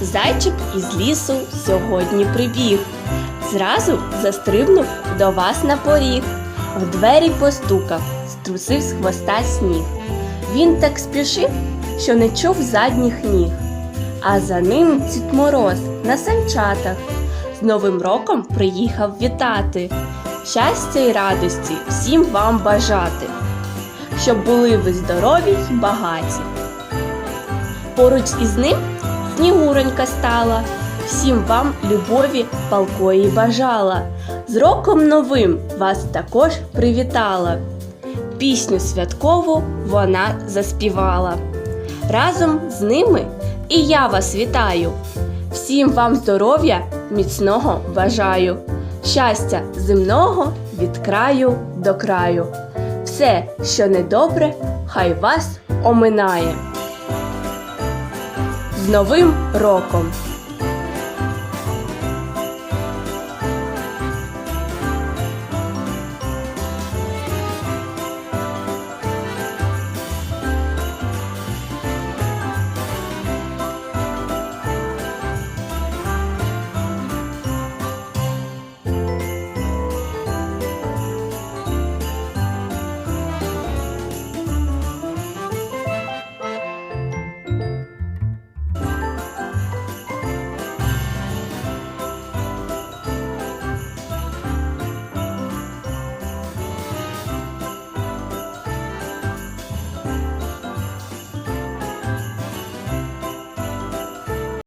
Зайчик із лісу сьогодні прибіг. Зразу застрибнув до вас на поріг. В двері постукав, струсив з хвоста сніг. Він так спішив, що не чув задніх ніг. А за ним Цід Мороз на санчатах. З Новим роком приїхав вітати. Щастя й радості всім вам бажати, щоб були ви здорові й багаті. Поруч із ним Снігуронька стала, всім вам любові палкої бажала. З роком новим вас також привітала. Пісню святкову вона заспівала. Разом з ними і я вас вітаю. Всім вам здоров'я міцного бажаю, щастя земного від краю до краю. Все, що недобре, хай вас оминає. Новим роком!